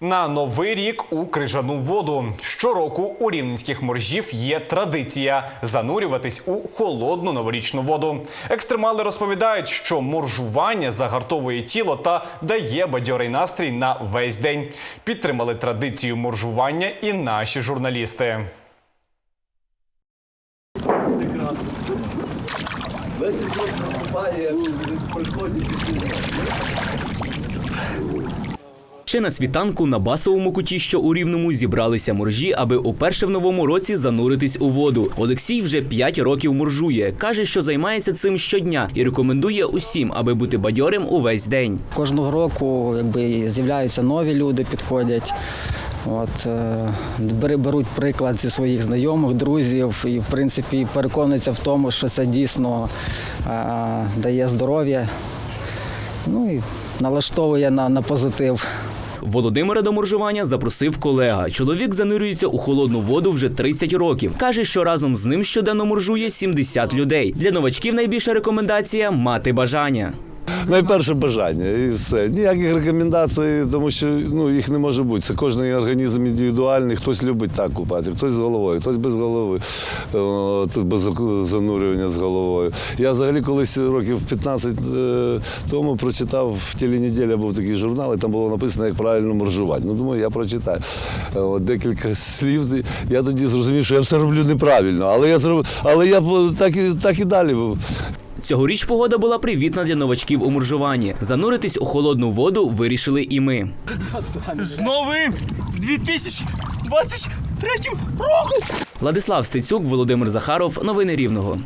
На новий рік у крижану воду. Щороку у рівненських моржів є традиція занурюватись у холодну новорічну воду. Екстремали розповідають, що моржування загартовує тіло та дає бадьорий настрій на весь день. Підтримали традицію моржування і наші журналісти. Весь сезон наступає, приходять Ще на світанку на басовому куті, що у рівному, зібралися моржі, аби уперше в новому році зануритись у воду. Олексій вже 5 років моржує. каже, що займається цим щодня і рекомендує усім, аби бути бадьорим увесь день. Кожного року якби, з'являються нові люди, підходять. От, е, беруть приклад зі своїх знайомих, друзів і, в принципі, переконуються в тому, що це дійсно е, дає здоров'я. Ну і налаштовує на, на позитив. Володимира до моржування запросив колега. Чоловік занурюється у холодну воду вже 30 років. каже, що разом з ним щоденно моржує 70 людей. Для новачків найбільша рекомендація мати бажання. Найперше бажання і все. Ніяких рекомендацій, тому що ну, їх не може бути. Це кожен організм індивідуальний. Хтось любить так купатися, хтось з головою, хтось без голови, тут без занурювання з головою. Я взагалі колись років 15 е, тому прочитав в тілі неділя був такий журнал, і там було написано, як правильно моржувати. Ну, думаю, я прочитаю. Декілька слів. Я тоді зрозумів, що я все роблю неправильно, але я зроб... але я так і так і далі. Цьогоріч погода була привітна для новачків у муржуванні. Зануритись у холодну воду вирішили і ми. З новим 2023 роком! Владислав Стецюк, Володимир Захаров. Новини Рівного.